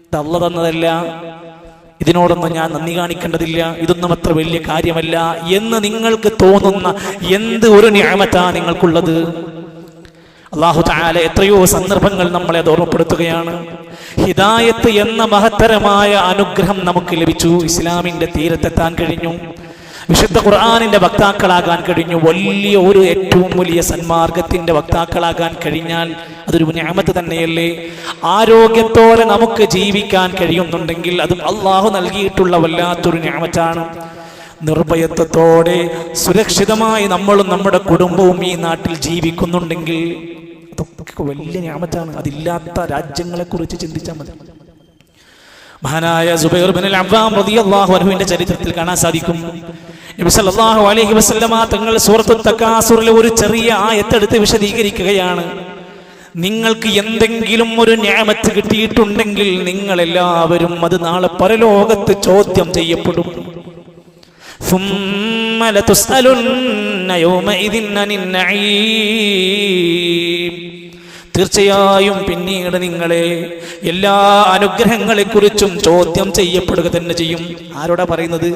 ഇത് അള്ള തന്നതല്ല. ഇതിനോടൊന്നും ഞാൻ നന്ദി കാണിക്കേണ്ടതില്ല. ഇതൊന്നും അത്ര വലിയ കാര്യമല്ല എന്ന് നിങ്ങൾക്ക് തോന്നുന്ന എന്ത് ഒരു ന്യായമത്താ നിങ്ങൾക്കുള്ളത്? അള്ളാഹു താല എത്രയോ സന്ദർഭങ്ങൾ നമ്മളെ അത് ഓർമ്മപ്പെടുത്തുകയാണ്. ഹിദായത്ത് എന്ന മഹത്തരമായ അനുഗ്രഹം നമുക്ക് ലഭിച്ചു. ഇസ്ലാമിന്റെ തീരത്തെത്താൻ കഴിഞ്ഞു. വിശുദ്ധ ഖുർആാനിന്റെ വക്താക്കളാകാൻ കഴിഞ്ഞു. വലിയ ഒരു ഏറ്റവും വലിയ സന്മാർഗത്തിന്റെ വക്താക്കളാകാൻ കഴിഞ്ഞാൽ അതൊരു ഞാമത്ത് തന്നെയല്ലേ? ആരോഗ്യത്തോടെ നമുക്ക് ജീവിക്കാൻ കഴിയുന്നുണ്ടെങ്കിൽ അതും അള്ളാഹു നൽകിയിട്ടുള്ള വല്ലാത്തൊരു ഞാമറ്റാണ് നിർഭയത്വത്തോടെ സുരക്ഷിതമായി നമ്മളും നമ്മുടെ കുടുംബവും ഈ നാട്ടിൽ ജീവിക്കുന്നുണ്ടെങ്കിൽ അതൊക്കെ വലിയ ഞാമറ്റാണ് അതില്ലാത്ത രാജ്യങ്ങളെക്കുറിച്ച് ചിന്തിച്ചാൽ മതി. മഹാനായ സുബൈർ ബിൻ അബ്ബാം റളിയല്ലാഹു അൻഹുവിന്റെ ചരിത്രത്തിൽ കാണാൻ സാധിക്കും നബി സല്ലല്ലാഹു അലൈഹി വസല്ലമ തങ്ങൾ സൂറത്തു തക്കാസുറിലെ ഒരു ചെറിയ ആയത്തെടുത്ത് വിശദീകരിക്കുകയാണ് നിങ്ങൾക്ക് എന്തെങ്കിലും ഒരു ന്യാമത്ത് കിട്ടിയിട്ടുണ്ടെങ്കിൽ നിങ്ങൾ എല്ലാവരും അത് നാളെ പരലോകത്ത് ചോദ്യം ചെയ്യപ്പെടും ثم لتسألن يومئذ عن النعيم തീർച്ചയായും പിന്നീട് നിങ്ങളെ എല്ലാ അനുഗ്രഹങ്ങളെക്കുറിച്ചും ചോദ്യം ചെയ്യപ്പെടുക തന്നെ ചെയ്യും. ആരോടാ പറയുന്നത്?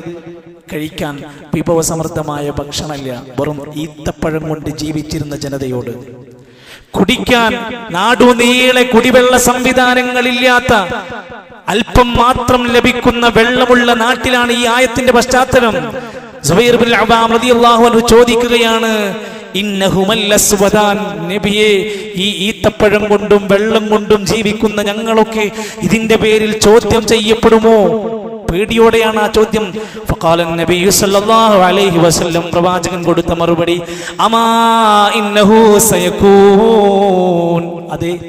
കഴിക്കാൻ വിഭവസമൃദ്ധമായ ഭക്ഷണമല്ല വെറും ഈത്തപ്പഴം കൊണ്ട് ജീവിച്ചിരുന്ന ജനതയോട്. കുടിക്കാൻ നാടുനീളെ കുടിവെള്ള സംവിധാനങ്ങളില്ലാത്ത അല്പം മാത്രം ലഭിക്കുന്ന വെള്ളമുള്ള നാട്ടിലാണ് ഈ ആയത്തിന്റെ പശ്ചാത്തലം. സുബൈർ ബിൻ അബാം റളിയല്ലാഹു അൻഹു ചോദിക്കുകയാണ് ഇന്നഹുമല്ലസ്വദാൻ നബിയെ ഈ ഈത്തപ്പഴം കൊണ്ടും വെള്ളം കൊണ്ടും ജീവിക്കുന്ന ഞങ്ങളൊക്കെ ഇതിന്റെ പേരിൽ ചോദ്യം ചെയ്യപ്പെടുമോ? പേടിയോടെയാണ് ആ ചോദ്യം. ഫഖാലൻ സല്ലല്ലാഹു അലൈഹി വസല്ലം പ്രവാചകൻ കൊടുത്ത മറുപടി അമാ ഇന്നഹു സയകൂൻ അതെ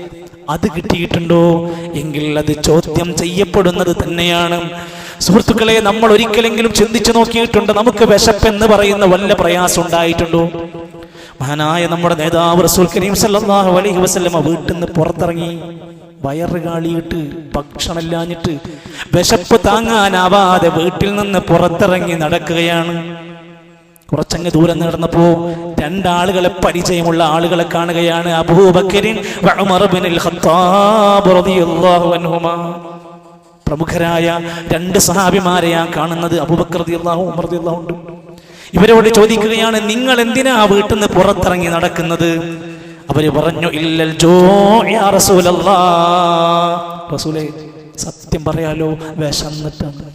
അത് കിട്ടിയിട്ടുണ്ടോ? എങ്കിൽ അത് ചോദ്യം ചെയ്യപ്പെടുന്നത് തന്നെയാണ്. സുഹൃത്തുക്കളെ നമ്മൾ ഒരിക്കലെങ്കിലും ചിന്തിച്ചു നോക്കിയിട്ടുണ്ട്? നമുക്ക് വിശപ്പെന്ന് പറയുന്ന വല്ല പ്രയാസം ഉണ്ടായിട്ടുണ്ടോ? മഹാനായ നമ്മുടെ നേതാവ് റസൂൽ കരീം സല്ലല്ലാഹു അലൈഹി വസല്ലമ വീട്ടിൽ നിന്ന് പുറത്തിറങ്ങി വയറ് കാളിയിട്ട് ഭക്ഷണമില്ലാഞ്ഞിട്ട് വിശപ്പ് താങ്ങാനാവാതെ വീട്ടിൽ നിന്ന് പുറത്തിറങ്ങി നടക്കുകയാണ്. കുറച്ചങ്ങ് ദൂരം നടന്നപ്പോ രണ്ടാളുകളെ പരിചയമുള്ള ആളുകളെ കാണുകയാണ് പ്രമുഖരായ രണ്ട് സഹാബിമാരെയാണ് കാണുന്നത് അബൂബക്കർ റളിയല്ലാഹു ഉമർ ഉണ്ട്. ഇവരോട് ചോദിക്കുകയാണ് നിങ്ങൾ എന്തിനാ വീട്ടിൽ നിന്ന് പുറത്തിറങ്ങി നടക്കുന്നത്? അവർ പറഞ്ഞു ഇല്ലൽ യാ റസൂലേ സത്യം പറയാലോ വിശന്നിട്ടുണ്ട്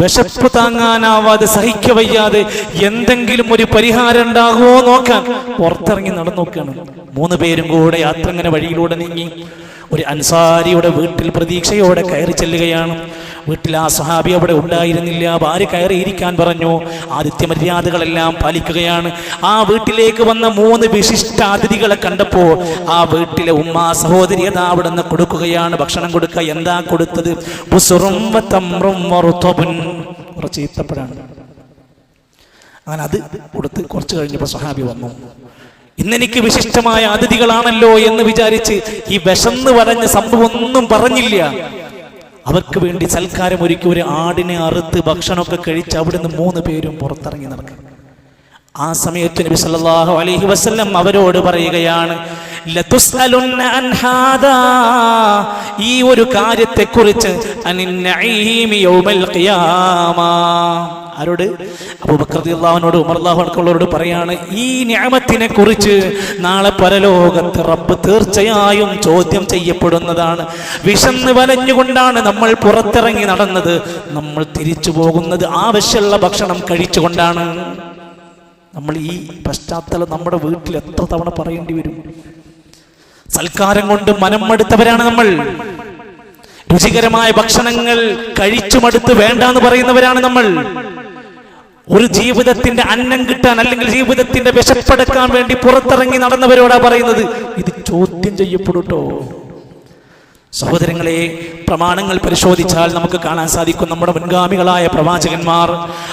വിശപ്പ് താങ്ങാനാവാതെ സഹിക്ക വയ്യാതെ എന്തെങ്കിലും ഒരു പരിഹാരം ഉണ്ടാകുമോ നോക്കാൻ പുറത്തിറങ്ങി നടന്നു നോക്കുകയാണ്. മൂന്ന് പേരും കൂടെ യാത്ര ഇങ്ങനെ വഴിയിലൂടെ നീങ്ങി. ഒരു അൻസാരിയുടെ വീട്ടിൽ പ്രതീക്ഷയോടെ കയറി ചെല്ലുകയാണ്. വീട്ടിൽ ആ സഹാബി അവിടെ ഉണ്ടായിരുന്നില്ല. ഭാര്യ കയറിയിരിക്കാൻ പറഞ്ഞു. ആദിത്യ മര്യാദകളെല്ലാം പാലിക്കുകയാണ്. ആ വീട്ടിലേക്ക് വന്ന മൂന്ന് വിശിഷ്ട അതിഥികളെ കണ്ടപ്പോൾ ആ വീട്ടിലെ ഉമ്മ സഹോദരി അവിടെ നിന്ന് കൊടുക്കുകയാണ്. ഭക്ഷണം കൊടുക്കുക എന്താ കൊടുത്തത്. കുറച്ച് ഈത്തപ്പഴാണ്. അങ്ങനെ അത് കൊടുത്ത് കുറച്ച് കഴിഞ്ഞപ്പോൾ സഹാബി വന്നു. ഇന്നെനിക്ക് വിശിഷ്ടമായ അതിഥികളാണല്ലോ എന്ന് വിചാരിച്ച് ഈ വിശന്ന് പറഞ്ഞ സംഭവം ഒന്നും പറഞ്ഞില്ല. അവർക്ക് വേണ്ടി സൽക്കാരം ഒരുക്കി ഒരു ആടിനെ അറുത്ത് ഭക്ഷണമൊക്കെ കഴിച്ച് അവിടുന്ന് മൂന്ന് പേരും പുറത്തിറങ്ങി നടക്കും. ആ സമയത്ത് നബി സല്ലല്ലാഹു അലൈഹി വസല്ലം അവരോട് പറയുകയാണ് ഈ ഒരു കാര്യത്തെക്കുറിച്ച് കുറിച്ച് യൗമൽ ഖിയാമ. ആരോട്? അബൂബക്കർ ഉമർലാഹു അൻഹുള്ളവരോട് പറയാണ് ഈ നിഅമത്തിനെ കുറിച്ച് നാളെ പരലോകത്ത് റബ്ബ് തീർച്ചയായും ചോദ്യം ചെയ്യപ്പെടുന്നതാണ്. വിശന്ന് വലഞ്ഞുകൊണ്ടാണ് നമ്മൾ പുറത്തിറങ്ങി നടന്നത്. നമ്മൾ തിരിച്ചു പോകുന്നത് ആവശ്യമുള്ള ഭക്ഷണം കഴിച്ചുകൊണ്ടാണ്. നമ്മൾ ഈ പശ്ചാത്തലം നമ്മുടെ വീട്ടിൽ എത്ര തവണ പറയേണ്ടി വരും? സൽക്കാരം കൊണ്ട് മനം മടുത്തവരാണ് നമ്മൾ. രുചികരമായ ഭക്ഷണങ്ങൾ കഴിച്ചുമടുത്ത് വേണ്ടാന്ന് പറയുന്നവരാണ് നമ്മൾ. ഒരു ജീവിതത്തിന്റെ അന്നം കിട്ടാൻ അല്ലെങ്കിൽ ജീവിതത്തിന്റെ വിശപ്പെടുക്കാൻ വേണ്ടി പുറത്തിറങ്ങി നടന്നവരോടാ പറയുന്നത്? ഇത് ചോദ്യം ചെയ്യപ്പെടൂട്ടോ സഹോദരങ്ങളെ പ്രമാണങ്ങൾ പരിശോധിച്ചാൽ നമുക്ക് കാണാൻ സാധിക്കും നമ്മുടെ മുൻഗാമികളായ പ്രവാചകന്മാർ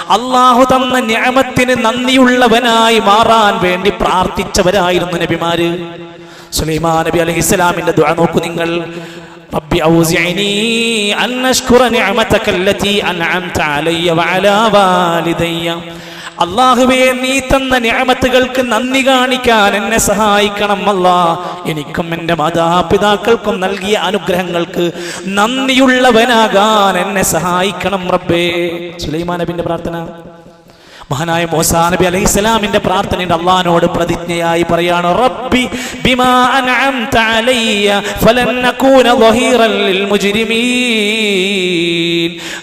അള്ളാഹു തന്ന ന്യാമത്തിന് നന്ദിയുള്ളവനായി മാറാൻ വേണ്ടി പ്രാർത്ഥിച്ചവരായിരുന്നു നബിമാര്. സുലൈമാൻ നബി അലഹിസ്സലാമിന്റെ ദുആ നോക്കൂ നിങ്ങൾ. ربي أوزعني أن أشكر نعمتك التي أنعمت علي وعلى والدي അള്ളാഹുവേ നീ തന്ന ഞാമത്തുകൾക്ക് നന്ദി കാണിക്കാൻ എന്നെ സഹായിക്കണം അല്ല എനിക്കും എൻ്റെ മാതാപിതാക്കൾക്കും നൽകിയ അനുഗ്രഹങ്ങൾക്ക് നന്ദിയുള്ളവനാകാൻ എന്നെ സഹായിക്കണം റബ്ബേ സുലൈമാൻ നബിന്റെ പ്രാർത്ഥന മഹാനായ മോസാ നബി അലൈഹി സ്വലാമിന്റെ പ്രാർത്ഥനയുണ്ട് അള്ളഹാനോട് പ്രതിജ്ഞയായി പറയാണ് റബ്ബി ബിമാ അൻഅംത അലയ്യ ഫലൻ നകൂന ളഹീറൻ ലിൽ മുജ്രിമീൻ.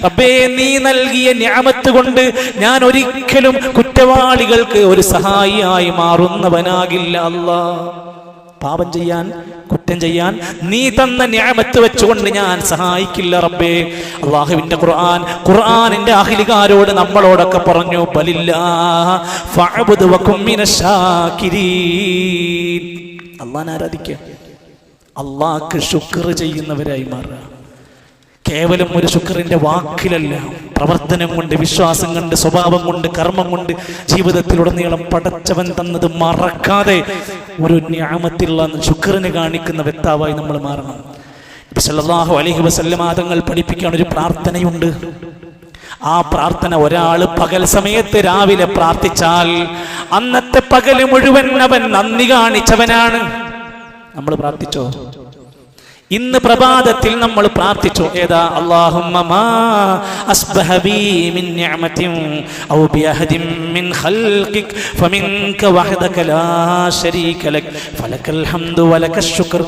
റബ്ബേ നീ നൽകിയ നിഅമത്ത് കൊണ്ട് ഞാൻ ഒരിക്കലും കുറ്റവാളികൾക്ക് ഒരു സഹായിയായി മാറുന്നവനാകില്ല അല്ലാ പാപം ചെയ്യാൻ കുറ്റം ചെയ്യാൻ നീ തന്ന ന്യായമത്ത് വെച്ചുകൊണ്ട് ഞാൻ സഹായിക്കില്ല റബ്ബേ. അള്ളാഹുവിന്റെ ഖുർആൻ ഖുർആനിന്റെ അഹിലികാരോട് നമ്മളോടൊക്കെ പറഞ്ഞു ബലില്ല മിനശാകിരീൻ ആരാധിക്കുക? അള്ളാഹ്ക്ക് ശുക്ർ ചെയ്യുന്നവരായി മാറുക. കേവലം ഒരു ശുക്രന്റെ വാക്കിലല്ല. പ്രവർത്തനം കൊണ്ട് വിശ്വാസം കൊണ്ട് സ്വഭാവം കൊണ്ട് കർമ്മം കൊണ്ട് ജീവിതത്തിലുടനീളം പടച്ചവൻ തന്നത് മറക്കാതെ ഒരു ന്യാമത്തിലുള്ള ശുക്രന് കാണിക്കുന്ന വ്യക്താവായി നമ്മൾ മാറണം. നബി സല്ലല്ലാഹു അലൈഹി വസല്ലമ തങ്ങൾ പഠിപ്പിക്കാൻ ഒരു പ്രാർത്ഥനയുണ്ട്. ആ പ്രാർത്ഥന ഒരാൾ പകൽ സമയത്ത് രാവിലെ പ്രാർത്ഥിച്ചാൽ അന്നത്തെ പകൽ മുഴുവൻ അവൻ നന്ദി കാണിച്ചവനാണ്. നമ്മൾ പ്രാർത്ഥിച്ചോ? ഇന്ന് പ്രഭാതത്തിൽ നമ്മൾ പ്രാർത്ഥിച്ചു. ഏതാ? അല്ലാഹുമ്മ മാ അസ്ബഹ ബി മിൻ നിഅമത്തിൻ ഔ ബിഅഹദിൻ മിൻ ഖൽഖിക് ഫമിൻക വഹദക ലാ ശരീക ലക് ഫലക്കൽ ഹംദു വലക്കൽ ശുക്ർ.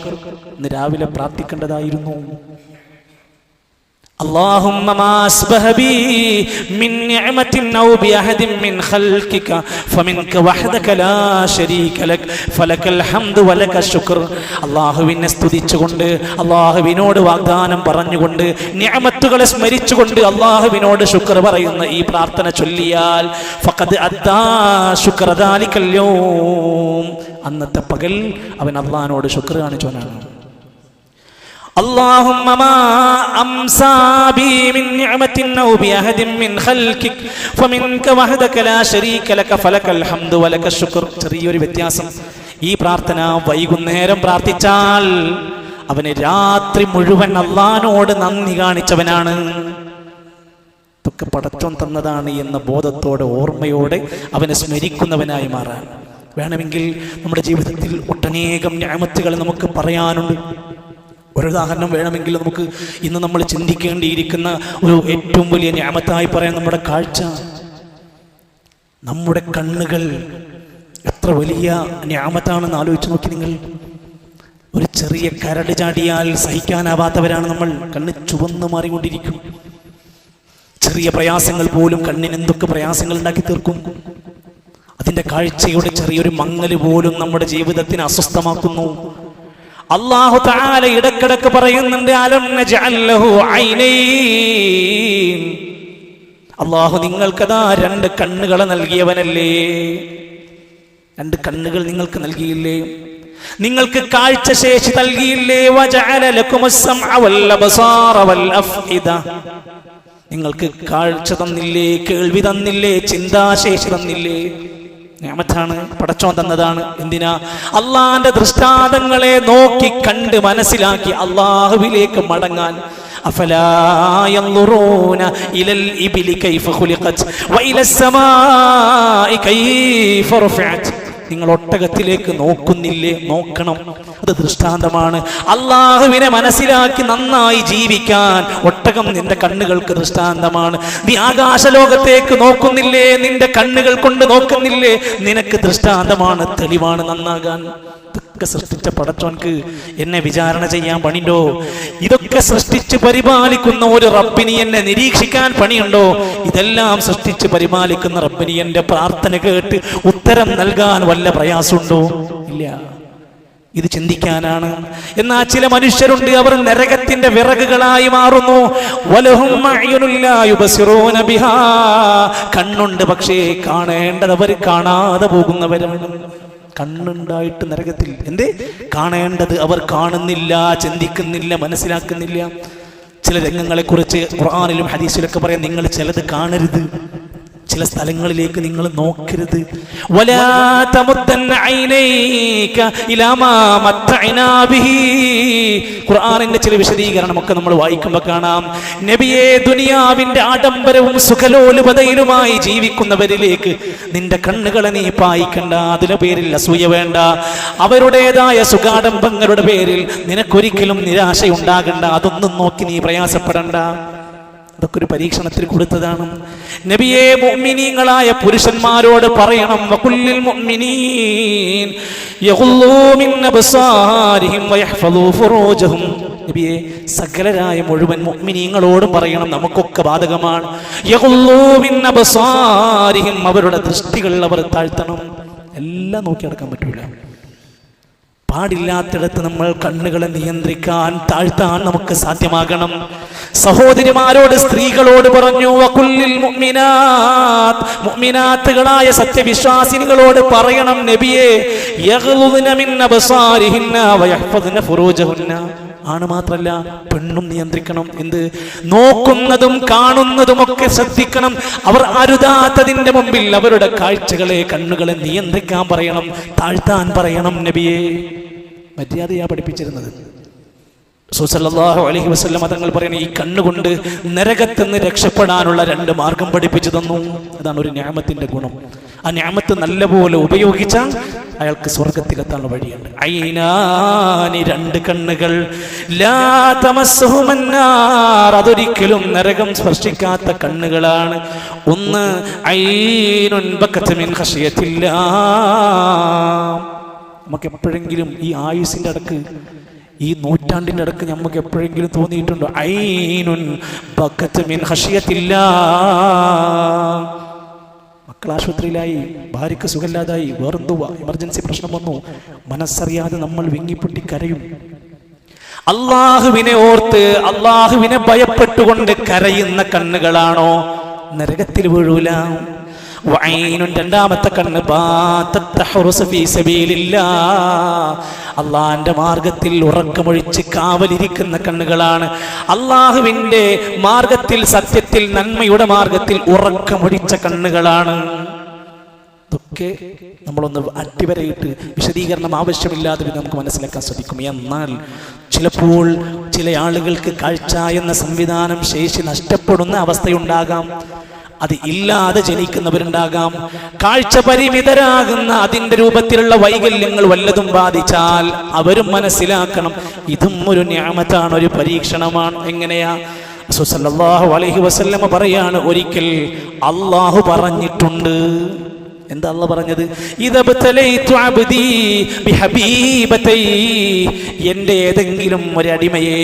ഇന്ന് രാവിലെ പ്രാർത്ഥിക്കേണ്ടതായിരുന്നു. اللهم ما أسبه بي من نعمة أو بأحد من خلقك فمنك وحدك لا شريك لك فلك الحمد ولك الشكر അള്ളാഹുവിനെ സ്തുതിച്ചുകൊണ്ട് അള്ളാഹുവിനോട് വാഗ്ദാനം പറഞ്ഞുകൊണ്ട് നിയമത്തുകളെ സ്മരിച്ചുകൊണ്ട് അള്ളാഹുവിനോട് ശുക്ർ പറയുന്ന ഈ പ്രാർത്ഥന ചൊല്ലിയാൽ ഫഖദ് അദ്ദാ ശുക്രദാലിക്കല്ലോ അന്നത്തെ പകൽ അവൻ അള്ളാഹിനോട് ശുക്ർ കാണിച്ചവനാണ് اللهم ما أمسى بي من نعمة أو بأحد من خلقك فمنك وحدك لا شريك لك فلك الحمد ولك الشكر ചെറിയൊരു വ്യത്യാസം ഈ പ്രാർത്ഥന വൈകുന്നേരം പ്രാർത്ഥിച്ചാൽ അവന് രാത്രി മുഴുവൻ അള്ളഹാനോട് നന്ദി കാണിച്ചവനാണ് ഇതൊക്കെ പടച്ചോൻ തന്നതാണ് എന്ന ബോധത്തോടെ ഓർമ്മയോടെ അവനെ സ്മരിക്കുന്നവനായി മാറാൻ വേണമെങ്കിൽ നമ്മുടെ ജീവിതത്തിൽ ഒട്ടനേകം ഞാമത്തുകൾ നമുക്ക് പറയാനുണ്ട് ഒരു ഉദാഹരണം വേണമെങ്കിൽ നമുക്ക് ഇന്ന് നമ്മൾ ചിന്തിക്കേണ്ടിയിരിക്കുന്ന ഒരു ഏറ്റവും വലിയ ഞാമത്തായി പറയാൻ നമ്മുടെ കാഴ്ച. നമ്മുടെ കണ്ണുകൾ എത്ര വലിയ ഞാമത്താണെന്ന് ആലോചിച്ച് നോക്കി നിങ്ങൾ. ഒരു ചെറിയ കരട് ചാടിയാൽ സഹിക്കാനാവാത്തവരാണ് നമ്മൾ. കണ്ണ് ചുവന്നു മാറിക്കൊണ്ടിരിക്കും. ചെറിയ പ്രയാസങ്ങൾ പോലും കണ്ണിന് എന്തൊക്കെ പ്രയാസങ്ങൾ ഉണ്ടാക്കി തീർക്കും? അതിന്റെ കാഴ്ചയുടെ ചെറിയൊരു മങ്ങൽ പോലും നമ്മുടെ ജീവിതത്തിന് അസ്വസ്ഥമാക്കുന്നു. അള്ളാഹു താല ഇടക്കിടക്ക് പറയുന്നുണ്ട് അള്ളാഹു നിങ്ങൾക്കതാ രണ്ട് കണ്ണുകളെ നൽകിയവനല്ലേ? രണ്ട് കണ്ണുകൾ നിങ്ങൾക്ക് നൽകിയില്ലേ? നിങ്ങൾക്ക് കാഴ്ചശേഷി നൽകിയില്ലേ? നിങ്ങൾക്ക് കാഴ്ച തന്നില്ലേ? കേൾവി തന്നില്ലേ? ചിന്താശേഷി തന്നില്ലേ? ഞാമത്താണ് പടച്ചോൻ തന്നതാണ് എന്തിനാ അള്ളാന്റെ ദൃഷ്ടാന്തങ്ങളെ നോക്കി കണ്ട് മനസ്സിലാക്കി അള്ളാഹുവിലേക്ക് മടങ്ങാൻ أفلا ينظرون إلى الإبل كيف خلقت وإلى السماء كيف رفعت നിങ്ങൾ ഒട്ടകത്തിലേക്ക് നോക്കുന്നില്ലേ? നോക്കണം. അത് ദൃഷ്ടാന്തമാണ്. അള്ളാഹുവിനെ മനസ്സിലാക്കി നന്നായി ജീവിക്കാൻ ഒട്ടകം നിന്റെ കണ്ണുകൾക്ക് ദൃഷ്ടാന്തമാണ്. നീ ആകാശ ലോകത്തേക്ക് നോക്കുന്നില്ലേ? നിന്റെ കണ്ണുകൾ കൊണ്ട് നോക്കുന്നില്ലേ? നിനക്ക് ദൃഷ്ടാന്തമാണ് തെളിവാണ് നന്നാകാൻ. ഇതൊക്കെ സൃഷ്ടിച്ച പടച്ചോൻക്ക് എന്നെ വിചാരണ ചെയ്യാൻ പണിണ്ടോ ഇതൊക്കെ സൃഷ്ടിച്ച് പരിപാലിക്കുന്ന ഒരു റബ്ബിനി എന്നെ നിരീക്ഷിക്കാൻ പണിയുണ്ടോ? ഇതെല്ലാം സൃഷ്ടിച്ച് പരിപാലിക്കുന്ന റബ്ബിനി എന്റെ പ്രാർത്ഥന കേട്ട് ഉത്തരം നൽകാൻ വല്ല പ്രയാസമുണ്ടോ? ഇല്ല. ഇത് ചിന്തിക്കാനാണ്. എന്നാ ചില മനുഷ്യരുണ്ട് അവർ നരകത്തിന്റെ വിറകുകളായി മാറുന്നു. കണ്ണുണ്ട് പക്ഷേ കാണേണ്ടത് അവർ കാണാതെ പോകുന്നവരാണ്. കണ്ണുണ്ടായിട്ട് നരകത്തിൽ. എന്തേ? കാണേണ്ടത് അവർ കാണുന്നില്ല ചിന്തിക്കുന്നില്ല മനസ്സിലാക്കുന്നില്ല. ചില രംഗങ്ങളെ കുറിച്ച് ഖുർആാനിലും ഹദീസിലൊക്കെ പറയാം നിങ്ങൾ ചിലത് കാണരുത്. ചില സ്ഥലങ്ങളിലേക്ക് നിങ്ങൾ നോക്കരുത്. ഖുർആാനിന്റെ ചില വിശദീകരണമൊക്കെ നമ്മൾ വായിക്കുമ്പോൾ കാണാം. നബിയെ ദുനിയാവിന്റെ ആഡംബരവും സുഖലോലുപതയിലുമായി ജീവിക്കുന്നവരിലേക്ക് നിന്റെ കണ്ണുകളെ നീ പായിക്കണ്ട അതിലെ പേരിൽ അസൂയ വേണ്ട. അവരുടേതായ സുഖാഡംബങ്ങളുടെ പേരിൽ നിനക്കൊരിക്കലും നിരാശയുണ്ടാകണ്ട അതൊന്നും നോക്കി നീ പ്രയാസപ്പെടണ്ട. അതൊക്കെ ഒരു പരീക്ഷണത്തിൽ കൊടുത്തതാണ്. നബിയെ മുഅ്മിനീങ്ങളായ പുരുഷന്മാരോട് പറയണം വകുല്ലിൽ മുഅ്മിനീൻ യഗുല്ലൂ മിൻ അബ്സാരിഹിം വയഹ്ഫളൂ ഫുറൂജഹും. നബിയെ സകലരായ മുഴുവൻ മുഅ്മിനീങ്ങളോടും പറയണം നമുക്കൊക്കെ ബാധകമാണ്. യഗുല്ലൂ മിൻ അബ്സാരിഹിം അവരുടെ ദൃഷ്ടികൾ അവർ താഴ്ത്തണം. എല്ലാം നോക്കി നടക്കാൻ പറ്റൂല. പാടില്ലാത്തിടത്ത് നമ്മൾ കണ്ണുകളെ നിയന്ത്രിക്കാൻ താഴ്ത്താൻ നമുക്ക് സാധ്യമാകണം. സഹോദരിമാരോട് സ്ത്രീകളോട് പറഞ്ഞു വകുല്ലിൽ മുഅ്മിനാത്ത്. മുഅ്മിനാത്തുകളായ സത്യവിശ്വാസിനികളോട് പറയണം നബിയെ ആണ് മാത്രല്ല പെണ്ണും നിയന്ത്രിക്കണം. എന്ത്? നോക്കുന്നതും കാണുന്നതും ഒക്കെ ശ്രദ്ധിക്കണം. അവർ അരുതാത്തതിന്റെ മുമ്പിൽ അവരുടെ കാഴ്ചകളെ കണ്ണുകളെ നിയന്ത്രിക്കാൻ പറയണം താഴ്ത്താൻ പറയണം നബിയെ. മര്യാദയാ പഠിപ്പിച്ചിരുന്നത്. സുസല്ലാഹു അലഹി വസ്ലം തങ്ങൾ പറയുന്ന ഈ കണ്ണുകൊണ്ട് നരകത്തുനിന്ന് രക്ഷപ്പെടാനുള്ള രണ്ട് മാർഗം പഠിപ്പിച്ചു തന്നു. അതാണ് ഒരു ന്യാമത്തിന്റെ ഗുണം. ആ ഞാമത്ത് നല്ലപോലെ ഉപയോഗിച്ചാൽ അയാൾക്ക് സ്വർഗത്തിലെത്താനുള്ള വഴിയുണ്ട് അയിനാനി രണ്ട് കണ്ണുകൾ. അതൊരിക്കലും നരകം സ്പർശിക്കാത്ത കണ്ണുകളാണ് ഒന്ന് ഐനുൻ ബക്കത്ത് മിൻ ഖശിയത്തില്ലാ. നമുക്ക് എപ്പോഴെങ്കിലും ഈ ആയുസിന്റെ അടക്ക് ഈ നൂറ്റാണ്ടിന്റെ അടക്ക് നമുക്ക് എപ്പോഴെങ്കിലും തോന്നിയിട്ടുണ്ടോ ഐനുൻ ബക്കത്ത് മിൻ ഖശിയത്തില്ലാ. മക്കൾ ആശുപത്രിയിലായി ഭാര്യയ്ക്ക് സുഖമില്ലാതായി വേറെന്തുവാ എമർജൻസി പ്രശ്നം വന്നു. മനസ്സറിയാതെ നമ്മൾ വിങ്ങിപ്പൊട്ടി കരയും. അള്ളാഹുവിനെ ഓർത്ത് അള്ളാഹുവിനെ ഭയപ്പെട്ടുകൊണ്ട് കരയുന്ന കണ്ണുകളാണോ? നരകത്തിൽ വീഴൂല. രണ്ടാമത്തെ കണ്ണ്. അള്ളാന്റെ മാർഗത്തിൽ ഉറക്കമൊഴിച്ച് കാവലിരിക്കുന്ന കണ്ണുകളാണ്. അള്ളാഹുവിന്റെ മാർഗത്തിൽ സത്യത്തിൽ നന്മയുടെ മാർഗത്തിൽ ഉറക്കമൊഴിച്ച കണ്ണുകളാണ്. ഇതൊക്കെ നമ്മളൊന്ന് അട്ടിവരയിട്ട് വിശദീകരണം ആവശ്യമില്ലാതെ നമുക്ക് മനസ്സിലാക്കാൻ സാധിക്കും എന്നാൽ ചിലപ്പോൾ ചില ആളുകൾക്ക് കാഴ്ച എന്ന സംവിധാനം ശേഷി നഷ്ടപ്പെടുന്ന അവസ്ഥയുണ്ടാകാം. അത് ഇല്ലാതെ ജനിക്കുന്നവരുണ്ടാകാം. കാഴ്ച പരിമിതരാകുന്ന അതിന്റെ രൂപത്തിലുള്ള വൈകല്യങ്ങൾ വല്ലതും ബാധിച്ചാൽ അവരും മനസ്സിലാക്കണം ഇതും ഒരു ന്യാമത്താണ് ഒരു പരീക്ഷണമാണ്. എങ്ങനെയാ? സുസല്ലാഹു അലൈഹി വസല്ലമ പറയാണ് ഒരിക്കൽ അള്ളാഹു പറഞ്ഞിട്ടുണ്ട്. എന്താ അല്ല പറഞ്ഞത്. എന്റെ ഏതെങ്കിലും ഒരടിമയെ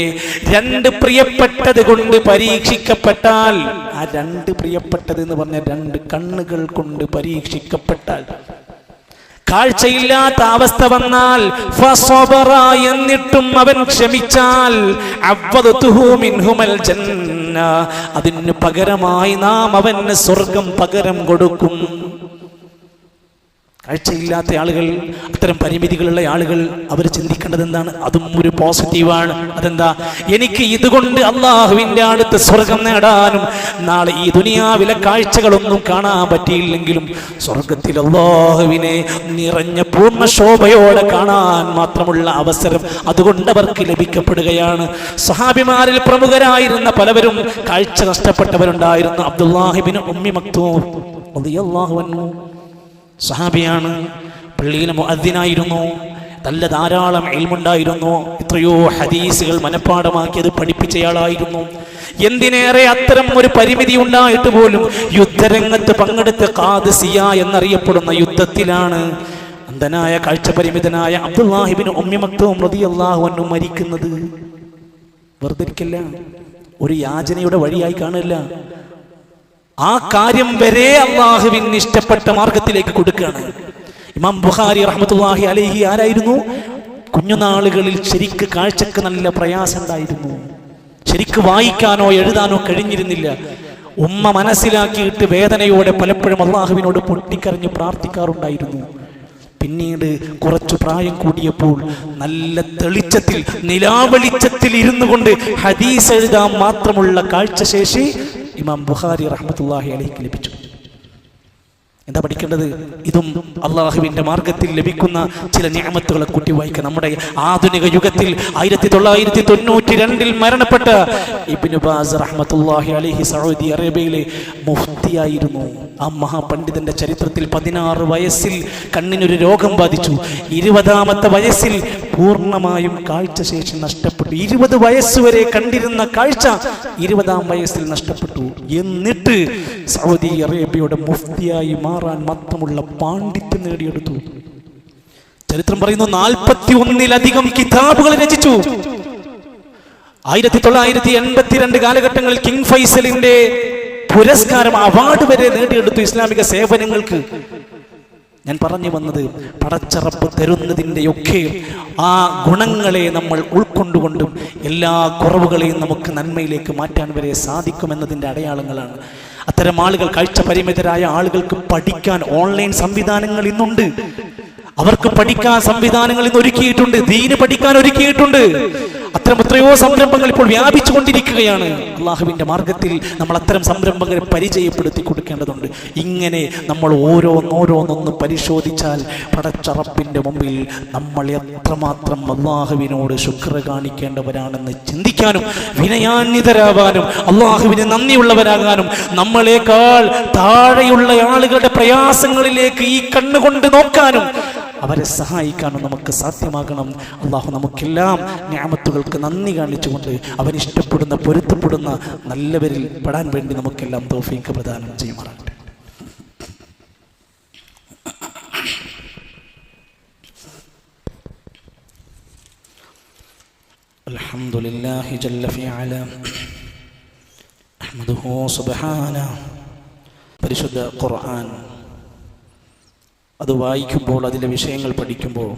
രണ്ട് പ്രിയപ്പെട്ടത് കൊണ്ട് പരീക്ഷിക്കപ്പെട്ടാൽ ആ രണ്ട് പ്രിയപ്പെട്ടത് എന്ന് പറഞ്ഞ രണ്ട് കണ്ണുകൾ കൊണ്ട് പരീക്ഷിക്കപ്പെട്ടാൽ കാഴ്ചയില്ലാത്ത അവസ്ഥ വന്നാൽ എന്നിട്ടും അവൻ ക്ഷമിച്ചാൽ അതിന് പകരമായി നാം അവന് സ്വർഗം പകരം കൊടുക്കും. കാഴ്ചയില്ലാത്ത ആളുകൾ അത്തരം പരിമിതികളുള്ള ആളുകൾ അവർ ചിന്തിക്കേണ്ടത് എന്താണ് അതും ഒരു പോസിറ്റീവാണ്. അതെന്താ? എനിക്ക് ഇതുകൊണ്ട് അള്ളാഹുവിന്റെ അടുത്ത് സ്വർഗം നേടാനും നാളെ ഈ ദുനിയാവിലെ കാഴ്ചകളൊന്നും കാണാൻ പറ്റിയില്ലെങ്കിലും സ്വർഗത്തിൽ അള്ളാഹുവിനെ നിറഞ്ഞ പൂർണ ശോഭയോടെ കാണാൻ മാത്രമുള്ള അവസരം അതുകൊണ്ട് അവർക്ക് ലഭിക്കപ്പെടുകയാണ്. സഹാബിമാരിൽ പ്രമുഖരായിരുന്ന പലവരും കാഴ്ച നഷ്ടപ്പെട്ടവരുണ്ടായിരുന്നു. അബ്ദുല്ലാഹിബിന് ഉമ്മി അള്ളാഹു അൻഹു സഹാബിയാണ്. പള്ളിയിലെ മുഅദ്ദിനായിരുന്നു. നല്ല ധാരാളം ഇൽമുണ്ടായിരുന്നു. എത്രയോ ഹദീസുകൾ മനഃപ്പാടമാക്കിയത് പഠിപ്പിച്ചയാളായിരുന്നു. എന്തിനേറെ അത്തരം ഒരു പരിമിതി ഉണ്ടായിട്ട് പോലും യുദ്ധരംഗത്ത് പങ്കെടുത്ത് കാദസിയ എന്നറിയപ്പെടുന്ന യുദ്ധത്തിലാണ് അന്ധനായ കാഴ്ചപരിമിതനായ അബ്ദുല്ലാഹിബിന് ഉമ്മി മക്തവും റളിയല്ലാഹു അൻഹു മരിക്കുന്നത്. വെറുതെ ഒരു യാചനയുടെ വഴിയായി കാണില്ല ആ കാര്യം വരെ അള്ളാഹുവിന് ഇഷ്ടപ്പെട്ട മാർഗത്തിലേക്ക് കൊടുക്കുകയാണ്. ഇമാം ബുഖാരി റഹ്മത്തുള്ളാഹി അലൈഹി ആരായിരുന്നു? കുഞ്ഞുനാളുകളിൽ ശരിക്ക് കാഴ്ചക്ക് നല്ല പ്രയാസം ഉണ്ടായിരുന്നു ശരിക്ക് വായിക്കാനോ എഴുതാനോ കഴിഞ്ഞിരുന്നില്ല. ഉമ്മ മനസ്സിലാക്കിയിട്ട് വേദനയോടെ പലപ്പോഴും അള്ളാഹുവിനോട് പൊട്ടിക്കരഞ്ഞ് പ്രാർത്ഥിക്കാറുണ്ടായിരുന്നു. പിന്നീട് കുറച്ചു പ്രായം കൂടിയപ്പോൾ നല്ല തെളിച്ചത്തിൽ നിലാവെളിച്ചത്തിൽ ഇരുന്നു കൊണ്ട് ഹദീസ് എഴുതാൻ മാത്രമുള്ള കാഴ്ചശേഷി ഇമാം ബുഖാരി റഹ്മത്തുള്ളാഹി അലിക്ക് ലഭിച്ചു. എന്താ പഠിക്കേണ്ടത്? ഇതും അള്ളാഹുവിന്റെ മാർഗത്തിൽ ലഭിക്കുന്ന ചില നിയമത്തുകളെ കൂട്ടി വായിക്കുക. നമ്മുടെ ആധുനിക യുഗത്തിൽ ആയിരത്തി തൊള്ളായിരത്തി തൊണ്ണൂറ്റി രണ്ടിൽ മരണപ്പെട്ട ഇബ്നു ബാസ് റഹ്മത്തുല്ലാഹി അലൈഹി സൗദി അറേബ്യയിലെ മുഫ്തിയായിരുന്നു. ആ മഹാപണ്ഡിതന്റെ ചരിത്രത്തിൽ പതിനാറ് വയസ്സിൽ കണ്ണിനൊരു രോഗം ബാധിച്ചു. ഇരുപതാമത്തെ വയസ്സിൽ പൂർണമായും കാഴ്ചശേഷി നഷ്ടപ്പെട്ടു. ഇരുപത് വയസ്സ് വരെ കണ്ടിരുന്ന കാഴ്ച ഇരുപതാം വയസ്സിൽ നഷ്ടപ്പെട്ടു എന്നിട്ട് സൗദി അറേബ്യയുടെ മുഫ്തിയായി മാറാൻ മാത്രമുള്ള പാണ്ഡിത്യം നേടിയെടുത്തു. ചരിത്രം പറയുന്നു നാൽപ്പത്തി ഒന്നിലധികം കിതാബുകൾ രചിച്ചു. ആയിരത്തി തൊള്ളായിരത്തി എൺപത്തിരണ്ട് കാലഘട്ടങ്ങളിൽ കിങ് ഫൈസലിന്റെ പുരസ്കാരം അവാർഡ് വരെ നേടിയെടുത്തു ഇസ്ലാമിക സേവനങ്ങൾക്ക്. ഞാൻ പറഞ്ഞു വന്നത് പടച്ചറപ്പ് തരുന്നതിന്റെയൊക്കെ ആ ഗുണങ്ങളെ നമ്മൾ ഉൾക്കൊണ്ടുകൊണ്ടും എല്ലാ കുറവുകളെയും നമുക്ക് നന്മയിലേക്ക് മാറ്റാൻ വരെ സാധിക്കുമെന്നതിന്റെ അടയാളങ്ങളാണ്. അത്തരം ആളുകൾ കാഴ്ച പരിമിതരായ ആളുകൾക്ക് പഠിക്കാൻ ഓൺലൈൻ സംവിധാനങ്ങൾ ഇന്നുണ്ട്. അവർക്ക് പഠിക്കാൻ സംവിധാനങ്ങൾ ഇന്ന് ഒരുക്കിയിട്ടുണ്ട് ദീന് പഠിക്കാൻ ഒരുക്കിയിട്ടുണ്ട്. അത്തരം എത്രയോ സംരംഭങ്ങൾ ഇപ്പോൾ വ്യാപിച്ചു കൊണ്ടിരിക്കുകയാണ് അള്ളാഹുവിന്റെ മാർഗത്തിൽ നമ്മൾ അത്തരം സംരംഭങ്ങളെ പരിചയപ്പെടുത്തി കൊടുക്കേണ്ടതുണ്ട്. ഇങ്ങനെ നമ്മൾ ഓരോന്നോരോന്നൊന്ന് പരിശോധിച്ചാൽ പടച്ചറപ്പിന്റെ മുമ്പിൽ നമ്മൾ എത്രമാത്രം അള്ളാഹുവിനോട് ശുക്ര കാണിക്കേണ്ടവരാണെന്ന് ചിന്തിക്കാനും വിനയാന്വിതരാവാനും അള്ളാഹുവിന് നന്ദിയുള്ളവരാകാനും നമ്മളെക്കാൾ താഴെയുള്ള ആളുകളുടെ പ്രയാസങ്ങളിലേക്ക് ഈ കണ്ണുകൊണ്ട് നോക്കാനും അവരെ സഹായിക്കാനും നമുക്ക് സാധ്യമാകണം അള്ളാഹു നമുക്കെല്ലാം ഞാമത്തുകൾക്ക് നന്ദി കാണിച്ചുകൊണ്ട് അവൻ ഇഷ്ടപ്പെടുന്ന പൊരുത്തപ്പെടുന്ന നല്ലവരിൽ പെടാൻ വേണ്ടി നമുക്കെല്ലാം തോഫീക്ക് പ്രദാനം ചെയ്യുമാറാകട്ടെ الحمد لله جل في علا أحمده سبحانه പരിശുദ്ധ ഖുർആൻ അത് വായിക്കുമ്പോൾ അതിന്റെ വിഷയങ്ങൾ പഠിക്കുമ്പോൾ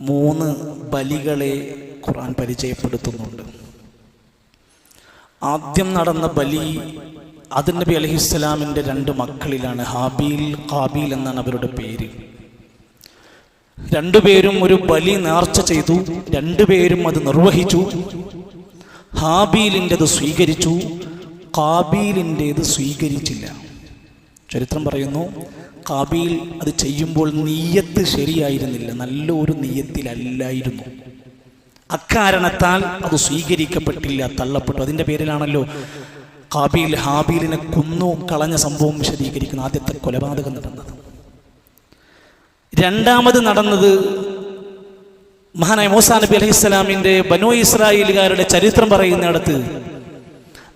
മൂന്ന് ബലികളെ ഖുർആൻ പരിചയപ്പെടുത്തുന്നുണ്ട്. ആദ്യം നടന്ന ബലി അതിൻ നബി അലഹിസ്സലാമിന്റെ രണ്ട് മക്കളിലാണ് ഹാബീൽ കാബീൽ എന്നാണ് അവരുടെ പേര്. രണ്ടുപേരും ഒരു ബലി നേർച്ച ചെയ്തു രണ്ടുപേരും അത് നിർവഹിച്ചു. ഹാബീലിന്റെത് സ്വീകരിച്ചു കാബീലിന്റെത് സ്വീകരിച്ചില്ല. ചരിത്രം പറയുന്നു കാബിയിൽ അത് ചെയ്യുമ്പോൾ നീയത്ത് ശരിയായിരുന്നില്ല നല്ല ഒരു നീയത്തിലല്ലായിരുന്നു. അക്കാരണത്താൽ അത് സ്വീകരിക്കപ്പെട്ടില്ല തള്ളപ്പെട്ടു. അതിന്റെ പേരിലാണല്ലോ കാബിൽ ഹാബീലിനെ കൊന്നു കളഞ്ഞ സംഭവം വിശദീകരിക്കുന്ന ആദ്യത്തെ കൊലപാതകം നടന്നത്. രണ്ടാമത് നടന്നത് മഹാനായ മൂസാ നബി അലൈഹി സ്വലാമിന്റെ ബനോ ഇസ്രായേലുകാരുടെ ചരിത്രം പറയുന്നിടത്ത്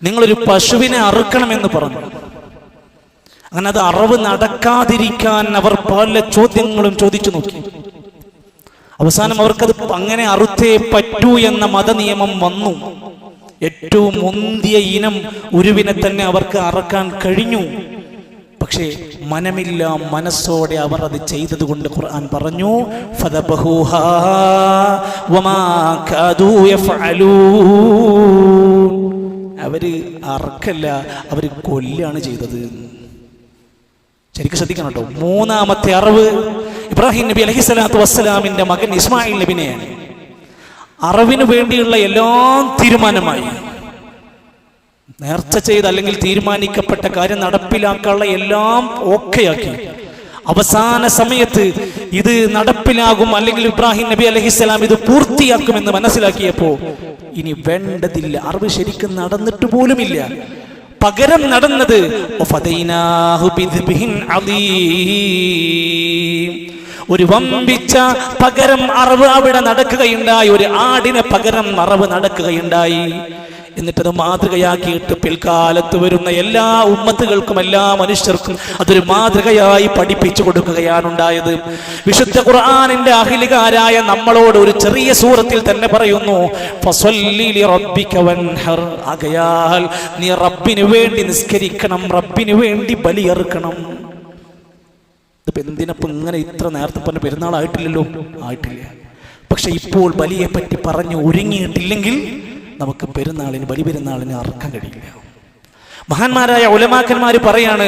നിങ്ങളൊരു പശുവിനെ അറുക്കണമെന്ന് പറഞ്ഞു. അങ്ങനെ അത് അറിവ് നടക്കാതിരിക്കാൻ അവർ പല ചോദ്യങ്ങളും ചോദിച്ചു നോക്കി. അവസാനം അവർക്കത് അങ്ങനെ അറുത്തേ പറ്റൂ എന്ന മതനിയമം വന്നു. ഏറ്റവും മുന്തിയ ഇനം ഉരുവിനെ തന്നെ അവർക്ക് അറക്കാൻ കഴിഞ്ഞു. പക്ഷേ മനമില്ല മനസ്സോടെ അവർ അത് ചെയ്തത് കൊണ്ട് ഖുർആൻ പറഞ്ഞു അവർ അറക്കല്ല അവർ കൊല്ലാണ് ചെയ്തത് ശരിക്കും ശ്രദ്ധിക്കണം കേട്ടോ. മൂന്നാമത്തെ അറിവ് ഇബ്രാഹിം നബി അലഹി സ്വലാത്തു വസ്സലാമിന്റെ മകൻ ഇസ്മായിൽ നബിനെയാണ് അറിവിന് വേണ്ടിയുള്ള എല്ലാം തീരുമാനമായി. നേർച്ച ചെയ്ത് അല്ലെങ്കിൽ തീരുമാനിക്കപ്പെട്ട കാര്യം നടപ്പിലാക്കാനുള്ള എല്ലാം ഓക്കെയാക്കി. അവസാന സമയത്ത് ഇത് നടപ്പിലാകും അല്ലെങ്കിൽ ഇബ്രാഹിം നബി അലഹിസ്സലാം ഇത് പൂർത്തിയാക്കുമെന്ന് മനസ്സിലാക്കിയപ്പോ ഇനി വേണ്ടതില്ല. അറിവ് ശരിക്കും നടന്നിട്ട് പോലുമില്ല. പകരം നടന്നത്. ഒരു വമ്പിച്ച പകരം അറിവ് അവിടെ നടക്കുകയുണ്ടായി. ഒരു ആടിനെ പകരം മറവ് നടക്കുകയുണ്ടായി. എന്നിട്ടത് മാതൃകയാക്കിയിട്ട് പിൽക്കാലത്ത് വരുന്ന എല്ലാ ഉമ്മത്തുകൾക്കും എല്ലാ മനുഷ്യർക്കും അതൊരു മാതൃകയായി പഠിപ്പിച്ചു കൊടുക്കുകയാണ് ഉണ്ടായത്. വിശുദ്ധ ഖുർആാനിന്റെ അഖിലികാരായ നമ്മളോട് ഒരു ചെറിയ സൂറത്തിൽ തന്നെ പറയുന്നു നീ റബ്ബിന് വേണ്ടി നിസ്കരിക്കണം റബ്ബിന് വേണ്ടി ബലിയെറുക്കണം. ഇതിപ്പോ എന്തിനപ്പോ ഇങ്ങനെ ഇത്ര നേരത്തെ പറഞ്ഞ പെരുന്നാളായിട്ടില്ലല്ലോ? ആയിട്ടില്ല. പക്ഷെ ഇപ്പോൾ ബലിയെ പറ്റി പറഞ്ഞു ഒരുങ്ങിയിട്ടില്ലെങ്കിൽ നമുക്ക് പെരുന്നാളിന് ബലി പെരുന്നാളിന് അറക്കാൻ കഴിയില്ല മഹാന്മാരായ ഉലമാക്കന്മാർ പറയാണ്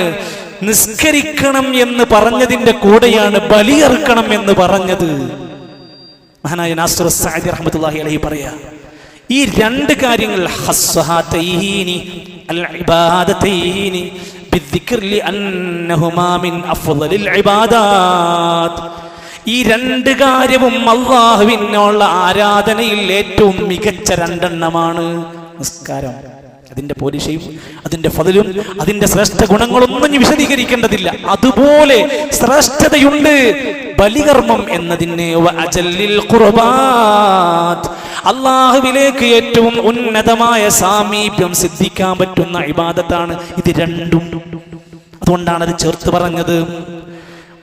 നിസ്കരിക്കണം എന്ന് പറഞ്ഞതിന്റെ കൂടെയാണ് ബലിയറുക്കണം എന്ന് പറഞ്ഞത് മഹാനായ നാസുർ സാദി റഹ്മത്തുള്ളാഹി അലൈഹി പറയാ ഈ രണ്ട് കാര്യങ്ങൾ ഹസ്സഹാതൈനി അൽ ഇബാദതൈനി بالذكر لأنهما من أفضل العبادات ഈ രണ്ട് കാര്യവും അള്ളാഹുവിനുള്ള ആരാധനയിൽ ഏറ്റവും മികച്ച രണ്ടെണ്ണമാണ്. നിസ്കാരം. അതിന്റെ പോലീഷയും അതിന്റെ ഫതിലും അതിന്റെ ശ്രേഷ്ഠ ഗുണങ്ങളൊന്നും വിശദീകരിക്കേണ്ടതില്ല. അതുപോലെ ശ്രേഷ്ഠതയുണ്ട്. ബലികർമ്മം എന്നതിന് അള്ളാഹുവിലേക്ക് ഏറ്റവും ഉന്നതമായ സാമീപ്യം സിദ്ധിക്കാൻ പറ്റുന്ന ഇബാദത്താണ് ഇത് രണ്ടും. അതുകൊണ്ടാണ് അത് ചേർത്ത് പറഞ്ഞത്.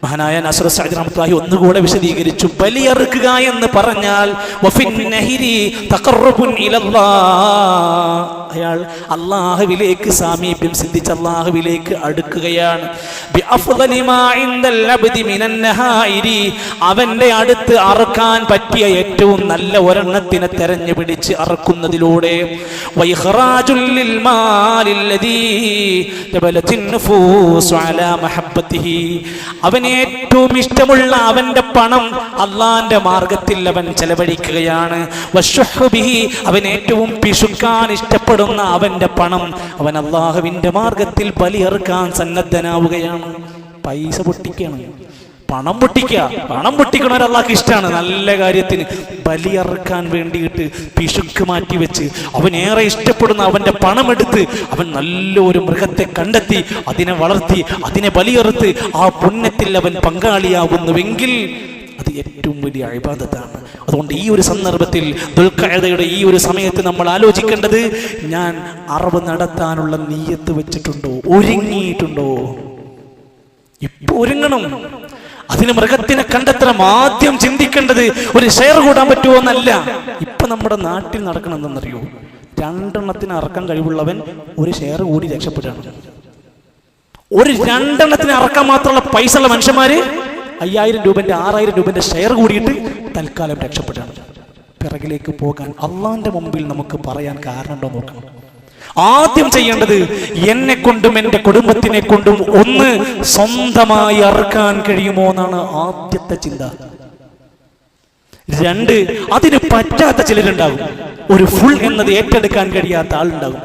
മഹാനായ നസറു സഅദ് റഹ്മത്തുള്ളാഹി ഒന്നുകൂടെ വിശദീകരിച്ചു. ബലിയറുക്കുക എന്ന് പറഞ്ഞാൽ വഫിൻ നഹിരി തഖർറുബുൻ ഇലല്ലാഹ് അയാൾ അള്ളാഹുവിലേക്ക് സാമീപ്യം സിദ്ധിച്ച് അള്ളാഹുവിലേക്ക് അടുക്കുകയാണ്. അവന്റെ അടുത്ത് അറക്കാൻ പറ്റിയ ഏറ്റവും നല്ല ഒരെണ്ണത്തിനെ തെരഞ്ഞു പിടിച്ച് അറക്കുന്നതിലൂടെ അവൻ ഏറ്റവും ഇഷ്ടമുള്ള അവന്റെ പണം അള്ളാന്റെ മാർഗത്തിൽ അവൻ ചെലവഴിക്കുകയാണ്. അവൻ ഏറ്റവും പിശുക്കാൻ ഇഷ്ടപ്പെടുന്ന അവന്റെ പണം അവൻ അള്ളാഹുവിന്റെ മാർഗത്തിൽ ബലിയെറുക്കാൻ സന്നദ്ധനാവുകയാണ്. പൈസ പൊട്ടിക്കുകയാണ് പണം പൊട്ടിക്കുക പണം പൊട്ടിക്കണവർ അള്ളാഹ്ക്ക് ഇഷ്ടമാണ് നല്ല കാര്യത്തിന് ബലിയറുക്കാൻ വേണ്ടിയിട്ട് പിശുക്ക് മാറ്റി വെച്ച് അവൻ ഏറെ ഇഷ്ടപ്പെടുന്ന അവന്റെ പണമെടുത്ത് അവൻ നല്ലൊരു മൃഗത്തെ കണ്ടെത്തി അതിനെ വളർത്തി അതിനെ ബലിയെറുത്ത് ആ പുണ്യത്തിൽ അവൻ പങ്കാളിയാകുന്നുവെങ്കിൽ അത് ഏറ്റവും വലിയ അഴിബാദത്താണ് അതുകൊണ്ട് ഈ ഒരു സന്ദർഭത്തിൽ ദുൽഖായതയുടെ ഈ ഒരു സമയത്ത് നമ്മൾ ആലോചിക്കേണ്ടത് ഞാൻ അറിവ് നടത്താനുള്ള നീയത്ത് വെച്ചിട്ടുണ്ടോ? ഒരുങ്ങിയിട്ടുണ്ടോ? ഇപ്പൊ ഒരുങ്ങണം. അതിന് മൃഗത്തിനെ കണ്ടെത്തണം ആദ്യം ചിന്തിക്കേണ്ടത് ഒരു ഷെയർ കൂടാൻ പറ്റുമോ എന്നല്ല. ഇപ്പൊ നമ്മുടെ നാട്ടിൽ നടക്കണമെന്നറിയോ രണ്ടെണ്ണത്തിന് അറക്കാൻ കഴിവുള്ളവൻ ഒരു ഷെയർ കൂടി രക്ഷപ്പെടുകയാണ് ഒരു രണ്ടെണ്ണത്തിന് അറക്കാൻ മാത്രമുള്ള പൈസ ഉള്ള മനുഷ്യന്മാര് അയ്യായിരം രൂപന്റെ ആറായിരം രൂപന്റെ ഷെയർ കൂടിയിട്ട് തൽക്കാലം രക്ഷപ്പെട്ടാണ് പിറകിലേക്ക് പോകാൻ അള്ളാന്റെ മുമ്പിൽ നമുക്ക് പറയാൻ കാരണമുണ്ടോ നോക്കണം. ആദ്യം ചെയ്യേണ്ടത് എന്നെ കൊണ്ടും എന്റെ കുടുംബത്തിനെ കൊണ്ടും ഒന്ന് സ്വന്തമായി അറുക്കാൻ കഴിയുമോ എന്നാണ് ആദ്യത്തെ ചിന്ത. രണ്ട് അതിന് പറ്റാത്ത ചിലരുണ്ടാകും ഒരു ഫുൾ എന്നത് ഏറ്റെടുക്കാൻ കഴിയാത്ത ആളുണ്ടാകും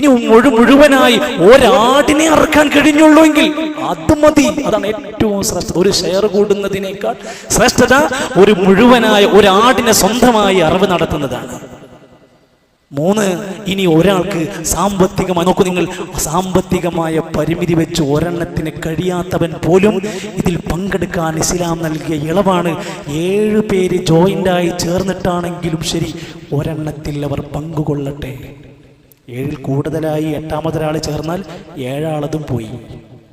ഇനി മുഴു മുഴുവനായി ഒരാടിനെ അറക്കാൻ കഴിഞ്ഞുള്ളൂ എങ്കിൽ അത് മതി. അതാണ് ഏറ്റവും ശ്രേഷ്ഠ ഒരു ഷെയർ കൂടുന്നതിനേക്കാൾ ശ്രേഷ്ഠത ഒരു മുഴുവനായ ഒരാടിനെ സ്വന്തമായി അറിവ് നടത്തുന്നതാണ്. മൂന്ന് ഇനി ഒരാൾക്ക് സാമ്പത്തികമായി നോക്കൂ നിങ്ങൾ സാമ്പത്തികമായ പരിമിതി വെച്ച് ഒരെണ്ണത്തിന് കഴിയാത്തവൻ പോലും ഇതിൽ പങ്കെടുക്കാൻ ഇസ്ലാം നൽകിയ ഇളവാണ്. ഏഴ് പേര് ജോയിന്റായി ചേർന്നിട്ടാണെങ്കിലും ശരി ഒരെണ്ണത്തിൽ അവർ പങ്കുകൊള്ളട്ടെ. ഏഴിൽ കൂടുതലായി എട്ടാമതൊരാൾ ചേർന്നാൽ ഏഴാളതും പോയി.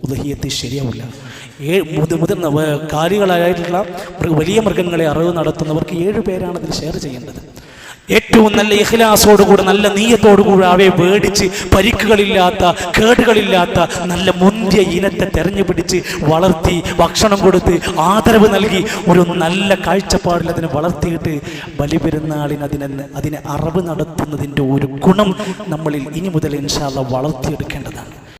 ഉദഹിയത്തിൽ ശരിയാവില്ല. ഏഴ് മുതി മുതിർന്ന കാലികളായിട്ടുള്ള വലിയ മൃഗങ്ങളെ അറിവ് നടത്തുന്നവർക്ക് ഏഴ് പേരാണ് അതിൽ ഷെയർ ചെയ്യേണ്ടത്. ഏറ്റവും നല്ല ഇഹ്ലാസോടുകൂടെ നല്ല നീയത്തോടുകൂടി അവയെ പേടിച്ച് പരിക്കുകളില്ലാത്ത കേടുകളില്ലാത്ത നല്ല മുന്തിയ ഇനത്തെ തെരഞ്ഞു പിടിച്ച് വളർത്തി ഭക്ഷണം കൊടുത്ത് ആദരവ് നൽകി ഒരു നല്ല കാഴ്ചപ്പാടിൽ അതിനെ വളർത്തിയിട്ട് ബലിപെരുന്നാളിന് അതിനെ അതിനെ അറിവ് നടത്തുന്നതിന്റെ ഒരു ഗുണം നമ്മളിൽ ഇനി മുതൽ ഇൻഷാല്ല വളർത്തിയെടുക്കേണ്ടതാണ്.